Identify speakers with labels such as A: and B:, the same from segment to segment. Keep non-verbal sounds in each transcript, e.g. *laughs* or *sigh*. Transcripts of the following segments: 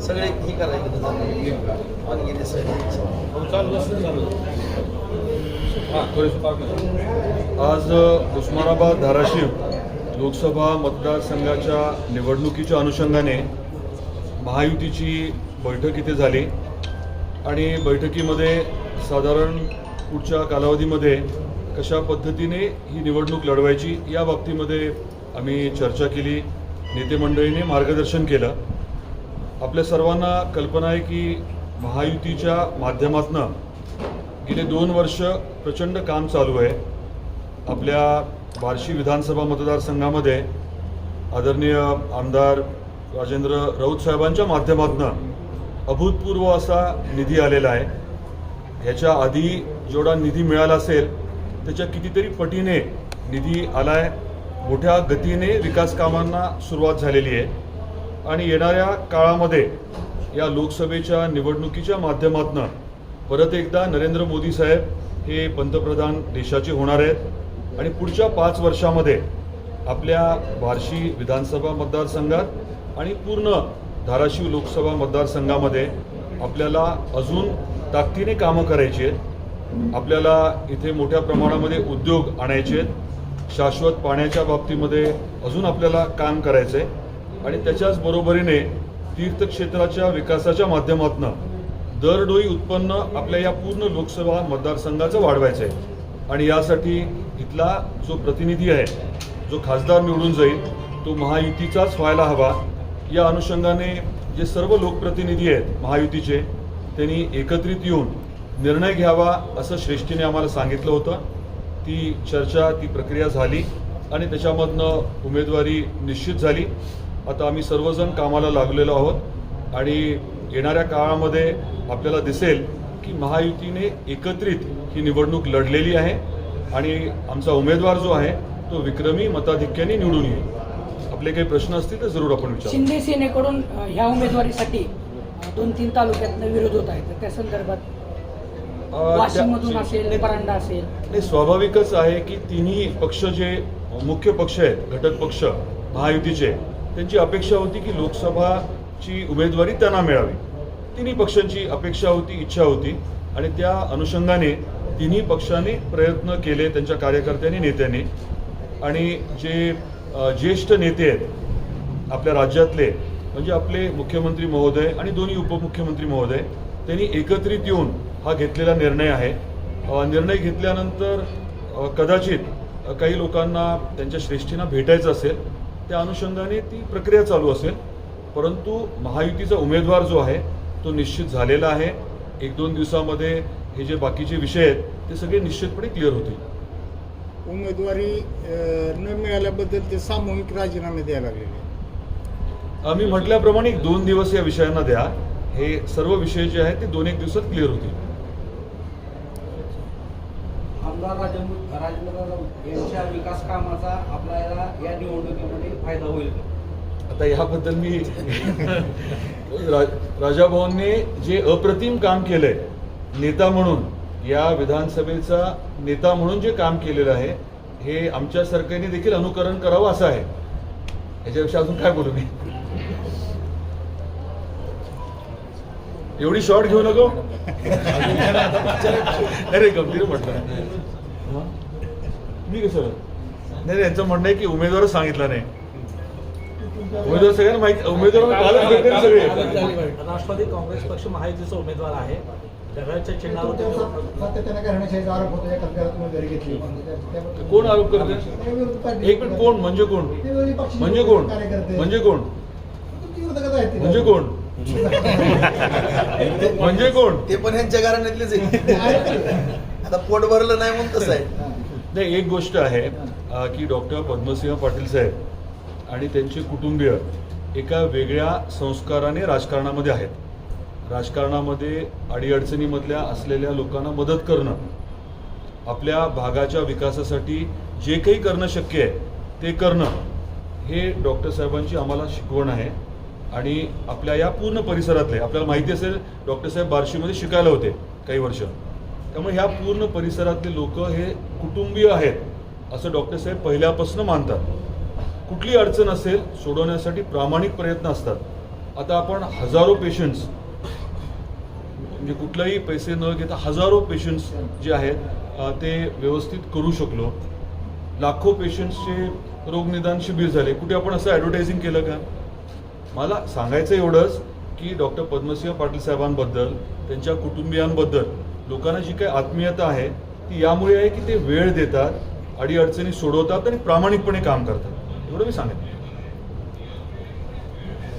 A: सगळे हे करायचं पण
B: आज उस्मानाबाद धाराशिव. लोकसभा मतदारसंघाच्या निवडणुकीच्या अनुषंगाने महायुतीची बैठक इथे झाली. आणि बैठकीमध्ये साधारण पुढच्या कालावधीमध्ये कशा पद्धतीने ही निवडणूक लढवायची या बाबतीमध्ये आम्ही चर्चा केली. नेते मंडळीने मार्गदर्शन केलं. आपल्या सर्वांना कल्पना आहे की महायुतीच्या माध्यमातून गेले दोन वर्ष प्रचंड काम चालू आहे. आपल्या बार्शी विधानसभा मतदारसंघामध्ये आदरणीय आमदार राजेंद्र राऊत साहेबांच्या माध्यमातून अभूतपूर्व असा निधी आलेला आहे. ह्याच्या आधी जेवढा निधी मिळाला असेल त्याच्या कितीतरी पटीने निधी आला आहे मोठ्या गतीने विकास कामांना सुरुवात झालेली आहे. आणि येणाऱ्या काळामध्ये या लोकसभेच्या निवडणुकीच्या माध्यमातून परत एकदा नरेंद्र मोदी साहेब हे पंतप्रधान देशाचे होणार आहेत. आणि पुढच्या पाच वर्षामध्ये आपल्या बार्शी विधानसभा मतदारसंघात आणि पूर्ण धाराशिव लोकसभा मतदारसंघामध्ये आपल्याला अजून ताकदीने कामं करायची आहेत. आपल्याला इथे मोठ्या प्रमाणामध्ये उद्योग आणायचे आहेत. शाश्वत पाण्याच्या बाबतीमध्ये अजून आपल्याला काम करायचं आहे. आणि त्याच्याच बरोबरीने तीर्थक्षेत्राच्या विकासाच्या माध्यमातून दरडोई उत्पन्न आपल्या या पूर्ण लोकसभा मतदारसंघाचं वाढवायचं आहे. आणि यासाठी इथला जो प्रतिनिधी आहे जो खासदार निवडून जाईल तो महायुतीचाच व्हायला हवा. या अनुषंगाने जे सर्व लोकप्रतिनिधी आहेत महायुतीचे त्यांनी एकत्रित येऊन निर्णय घ्यावा असं श्रेष्ठीने आम्हाला सांगितलं होतं. ती चर्चा ती प्रक्रिया झाली आणि त्याच्यामधनं उमेदवारी निश्चित झाली. आता आम्ही सर्वजण कामाला लागलेलो आहोत आणि येणाऱ्या काळामध्ये आपल्याला दिसेल की महायुतीने एकत्रित ही निवडणूक लढलेली आहे आणि आमचा उमेदवार जो आहे तो विक्रमी मताधिक्याने निवडून येईल. आपले काही प्रश्न असतील तर जरूर आपण विचारू.
C: शिंदे सेनेकडून ह्या उमेदवारीसाठी दोन तीन तालुक्यातनं विरोध होत आहे. तर त्या संदर्भात असेल
B: स्वाभाविकच आहे की तिन्ही पक्ष जे मुख्य पक्ष आहेत घटक पक्ष महायुतीचे त्यांची अपेक्षा होती की लोकसभाची उमेदवारी त्यांना मिळावी. तिन्ही पक्षांची अपेक्षा होती इच्छा होती. आणि त्या अनुषंगाने तिन्ही पक्षांनी प्रयत्न केले त्यांच्या कार्यकर्त्यांनी नेत्यांनी. आणि जे ज्येष्ठ नेते आहेत आपल्या राज्यातले म्हणजे आपले मुख्यमंत्री महोदय आणि दोन्ही उपमुख्यमंत्री महोदय त्यांनी एकत्रित येऊन हा घेतलेला निर्णय आहे. निर्णय घेतल्यानंतर कदाचित काही लोकांना त्यांच्या श्रेष्ठींना भेटायचं असेल त्या अनुषंगाने ती प्रक्रिया चालू असेल. परंतु महायुतीचा उमेदवार जो आहे तो निश्चित झालेला आहे. एक दोन दिवसामध्ये हे जे बाकीचे विषय आहेत ते सगळे निश्चितपणे क्लिअर होतील.
D: उमेदवारी न मिळाल्याबद्दल ते सामूहिक राजीनामे द्यायला लागलेले
B: आम्ही म्हटल्याप्रमाणे दोन दिवस या विषयांना द्या. हे सर्व विषय जे आहेत ते दोन एक दिवसात क्लिअर होतील.
E: आमदार राजेंद्र राजेंद्र राऊत यांच्या विकास कामाचा आपल्याला या निवडणुकीमध्ये फायदा होईल?
B: आता याबद्दल मी *laughs* रा- राजाभाऊंनी जे अप्रतिम काम केलंय नेता म्हणून या विधानसभेचा नेता म्हणून जे काम केलेलं आहे हे आमच्या सरकारने देखील अनुकरण करावं असं आहे. याच्यापेक्षा अजून काय बोलू मी? एवढी शॉर्ट घेऊ नको? अरे गंभीर म्हटलं. मी कसं? नाही यांचं म्हणणं आहे की उमेदवार सांगितलं नाही. उमेदवार सगळ्यांना माहिती उमेदवार सगळे.
F: राष्ट्रवादी काँग्रेस पक्ष महायुतीचा उमेदवार आहे.
B: कोण आरोप करते एक मिनिट कोण? म्हणजे कोण? म्हणजे कोण. म्हणजे कोण. म्हणजे कोण? म्हणजे कोण?
A: ते पण यांच्या घराण्यातलेच आहे आता पोट भरलं नाही म्हणून तसं आहे.
B: नाही एक गोष्ट आहे की डॉक्टर पद्मसिंह पाटील साहेब आणि त्यांचे कुटुंबीय एका वेगळ्या संस्काराने राजकारणामध्ये आहेत. राजकारणामध्ये अडीअडचणीमधल्या असलेल्या लोकांना मदत करणं आपल्या भागाच्या विकासासाठी जे काही करणं शक्य आहे ते करणं हे डॉक्टर साहेबांची आम्हाला शिकवण आहे. आणि आपल्या या पूर्ण परिसरातले आपल्याला माहिती असेल डॉक्टर साहेब बार्शीमध्ये शिकायला होते काही वर्ष. त्यामुळे ह्या पूर्ण परिसरातले लोक हे कुटुंबीय आहेत असं डॉक्टर साहेब पहिल्यापासून मानतात. कुठली अडचण असेल सोडवण्यासाठी प्रामाणिक प्रयत्न असतात. आता आपण हजारो पेशंट्स म्हणजे कुठलाही पैसे न घेता हजारो पेशंट्स जे आहेत ते व्यवस्थित करू शकलो. लाखो पेशंट्सचे रोगनिदान शिबिर झाले. कुठे आपण असं ॲडव्हर्टायझिंग केलं का? मला सांगायचं एवढंच की डॉक्टर पद्मसिंह पाटील साहेबांबद्दल त्यांच्या कुटुंबियांबद्दल लोकांना जी काही आत्मीयता आहे ती यामुळे आहे की ते वेळ देतात अडीअडचणी सोडवतात आणि प्रामाणिकपणे काम करतात. एवढं मी सांगेन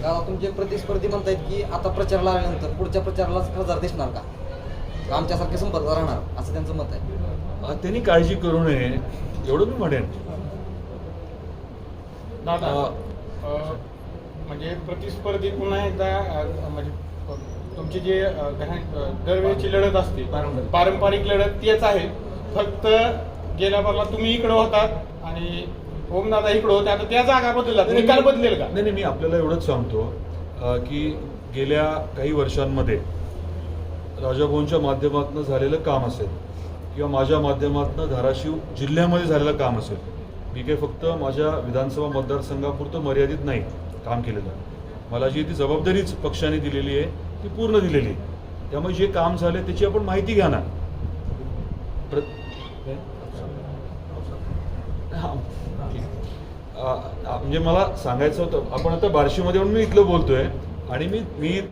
G: दादा तुमचे प्रतिस्पर्धी म्हणतायत की आता प्रचाराला आल्यानंतर पुढच्या प्रचारालाच खासदार दिसणार का? आमच्यासारखे संपर्क राहणार असं त्यांचं मत आहे.
B: त्यांनी काळजी करू नये एवढं मी म्हणेन.
H: दादा म्हणजे प्रतिस्पर्धी पुन्हा एकदा म्हणजे तुमची जे दरवेळची लढत असते
E: पारंपरिक.
H: पारंपरिक लढत तेच आहे. फक्त गेल्या बारला तुम्ही इकडं होतात आणि ओमदादा इकडं होते आता त्या जागा बदलल्या
B: नाही,
H: निकाल
B: नाही,
H: बदलेल का?
B: नाही नाही मी आपल्याला एवढंच सांगतो की गेल्या काही वर्षांमध्ये राजाभाऊंच्या माध्यमातून झालेलं काम असेल किंवा माझ्या माध्यमातून धाराशिव जिल्ह्यामध्ये झालेलं काम असेल मी काही फक्त माझ्या विधानसभा मतदारसंघापुरतं मर्यादित नाही काम केलेलं. मला जी ती जबाबदारीच पक्षाने दिलेली आहे ती पूर्ण दिलेली आहे. त्यामुळे जे काम झाले त्याची आपण माहिती घ्या ना म्हणजे मला सांगायचं होतं आपण आता बार्शीमध्ये म्हणून मी इथलं बोलतोय आणि मी मी